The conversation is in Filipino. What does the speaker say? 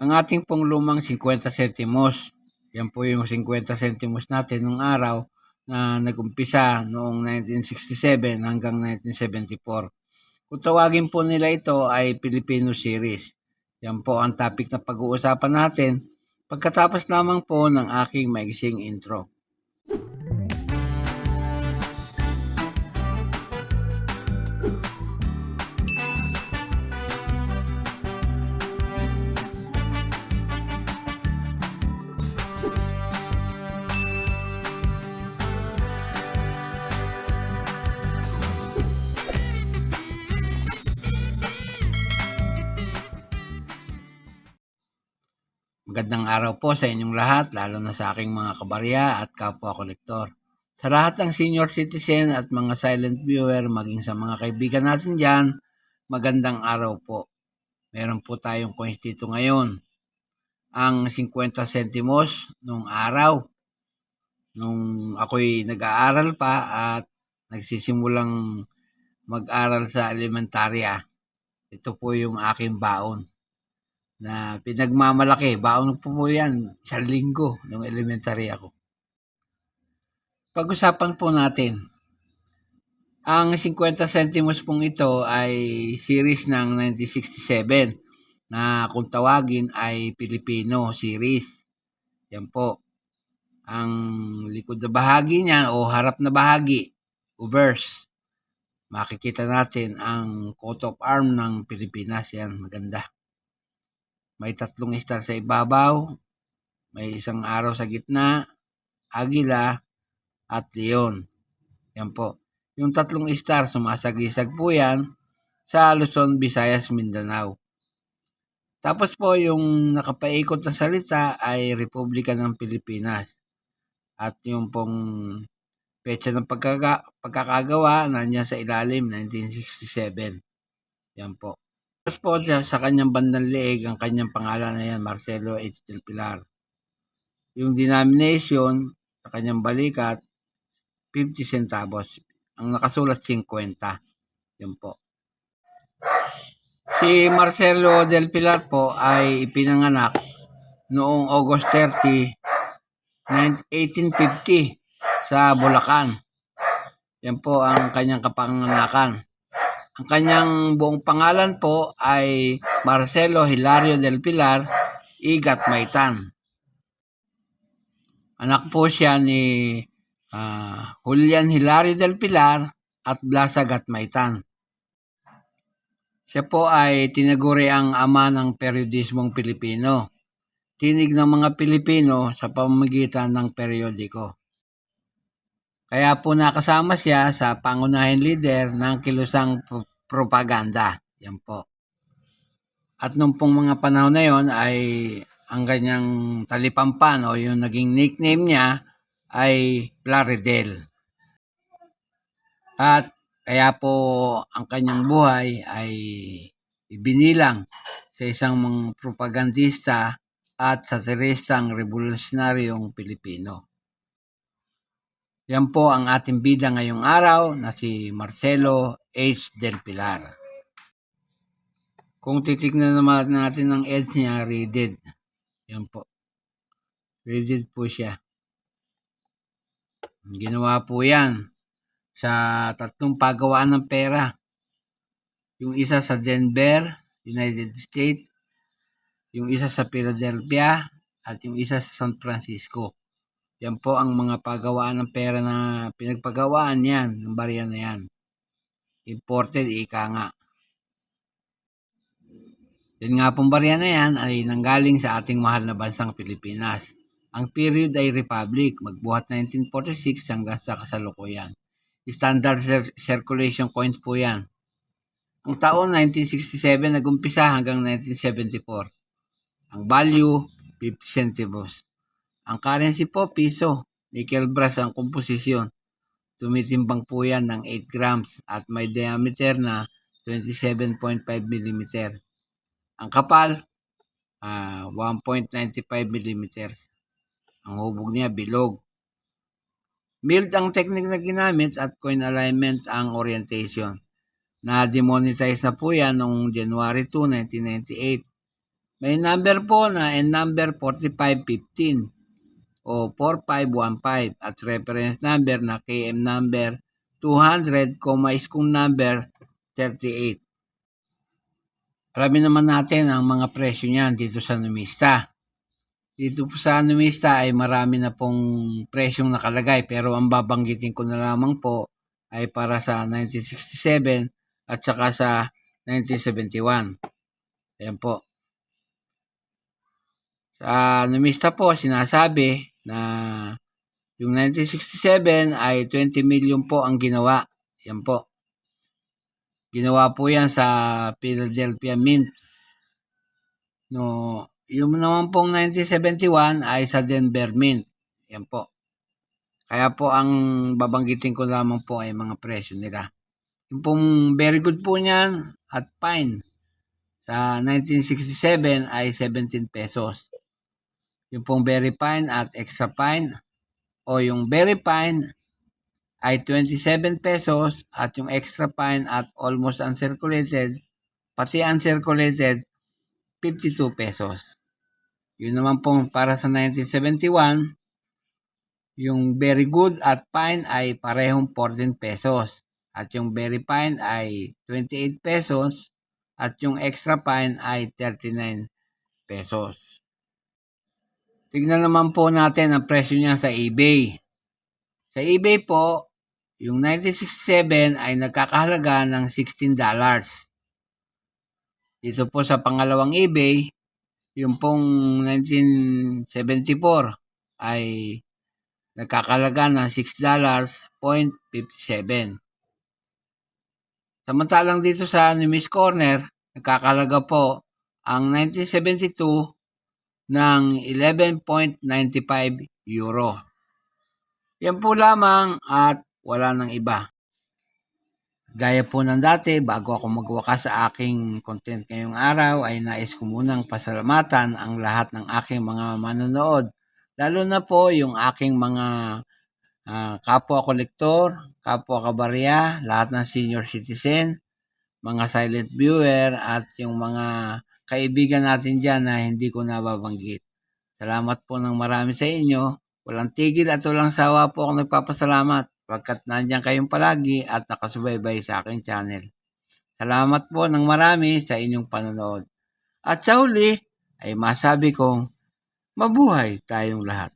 Ang ating pong lumang 50 centimos, yan po yung 50 centimos natin nung araw na nagumpisa noong 1967 hanggang 1974. Kung tawagin po nila ito ay Filipino Series. Yan po ang topic na pag-uusapan natin pagkatapos lamang po ng aking maigsing intro. Magandang araw po sa inyong lahat, lalo na sa aking mga kabarya at kapwa kolektor. Sa lahat ng senior citizen at mga silent viewer, maging sa mga kaibigan natin dyan, magandang araw po. Meron po tayong coins dito ngayon. Ang 50 centimos nung araw, nung ako'y nag-aaral pa at nagsisimulang mag-aral sa elementarya. Ito po yung aking baon na pinagmamalaki. Baon po po yan, isang linggo nung elementary ako. Pag-usapan po natin, ang 50 centimos pong ito ay series ng 1967 na kung tawagin ay Filipino series. Yan po. Ang likod na bahagi niya o harap na bahagi, ubers. Makikita natin ang coat of arm ng Pilipinas. Yan, maganda. May tatlong star sa ibabaw, may isang araw sa gitna, agila, at leon. Yan po. Yung tatlong star, sumasagisag po yan sa Luzon, Visayas, Mindanao. Tapos po, yung nakapaikot na salita ay Republika ng Pilipinas. At yung pong petsa ng pagkaga, pagkakagawa, nandiyan sa ilalim, 1967. Yan po. Tapos po sa kanyang bandang leeg, ang kanyang pangalan na yan, Marcelo H. Del Pilar. Yung denomination sa kanyang balikat, 50 centavos. Ang nakasulat, 50. Yan po. Si Marcelo Del Pilar po ay ipinanganak noong August 30, 1850 sa Bulacan. Yan po ang kanyang kapanganakan. Ang kanyang buong pangalan po ay Marcelo Hilario del Pilar Igat Maitan. Anak po siya ni uh, Julian Hilario del Pilar at Blasa Gatmaitan. Siya po ay tinaguri ang ama ng periodismong Pilipino. Tinig ng mga Pilipino sa pamamagitan ng periodiko. Kaya po nakasama siya sa pangunahing leader ng kilusang propaganda. Yan po. At nung pong mga panahon na yon ay ang kanyang talipampan o yung naging nickname niya ay Plaridel. At kaya po ang kanyang buhay ay ibinilang sa isang mga propagandista at satiristang revolusyonaryong Pilipino. Yan po ang ating bida ngayong araw na si Marcelo H. Del Pilar. Kung titignan naman natin ang edge niya, readed. Yan po. Readed po siya. Ginawa po yan sa tatlong pagawaan ng pera. Yung isa sa Denver, United States, yung isa sa Philadelphia, at yung isa sa San Francisco. Yan po ang mga pagawaan ng pera na pinagpagawaan yan, ng barya na yan. Imported, ika nga. Yan nga pong barya na yan ay nanggaling sa ating mahal na bansang Pilipinas. Ang period ay Republic, magbuhat 1946 hanggang sa kasalukuyan. Standard circulation coins po yan. Ang taon 1967 nagumpisa hanggang 1974. Ang value, 50 centimos. Ang currency po, piso. Nickel brass ang komposisyon. Tumitimbang po yan ng 8 grams at may diameter na 27.5 mm. Ang kapal, uh, 1.95 mm. Ang hubog niya, bilog. Mild ang technique na ginamit at coin alignment ang orientation. Na-demonetize na po yan noong January 2, 1998 May number po na N number 4515 o 4515 at reference number na KM number 200, iskong number 38. Alamin naman natin ang mga presyo niyan dito sa Numista. Dito po sa Numista ay marami na pong presyong nakalagay pero ang babanggitin ko na lamang po ay para sa 1967 at saka sa 1971. Ayan po. Sa Numista po sinasabi na yung 1967 ay 20 million po ang ginawa. Yan po. Ginawa po yan sa Philadelphia Mint. No, yung naman pong 1971 ay sa Denver Mint. Yan po. Kaya po ang babanggitin ko lamang po ay mga presyo nila. Yung pong very good po niyan at fine sa 1967 ay 17 pesos. Yung pong very fine at extra fine o yung very fine ay 27 pesos at yung extra fine at almost uncirculated, pati uncirculated, 52 pesos. Yun naman pong para sa 1971, yung very good at fine ay parehong 14 pesos. At yung very fine ay 28 pesos at yung extra fine ay 39 pesos. Tignan naman po natin ang presyo niya sa eBay. Sa eBay po, yung 1967 ay nagkakahalaga ng $16. Dito po sa pangalawang eBay, yung pong 1974 ay nagkakahalaga ng $6.57. Samantalang dito sa Nimis Corner, nagkakahalaga po ang 1972 ng 11.95 euro. Yan po lamang at wala nang iba. Gaya po ng dati, bago ako magwakas sa aking content ngayong araw, ay nais ko munang pasalamatan ang lahat ng aking mga manonood. Lalo na po yung aking mga uh, kapwa kolektor, kapwa kabarya, lahat ng senior citizen, mga silent viewer, at yung mga kaibigan natin dyan na hindi ko nababanggit. Salamat po ng marami sa inyo. Walang tigil at walang sawa po ako nagpapasalamat pagkat nandiyan kayong palagi at nakasubaybay sa aking channel. Salamat po ng marami sa inyong panonood. At sa huli ay masabi kong mabuhay tayong lahat.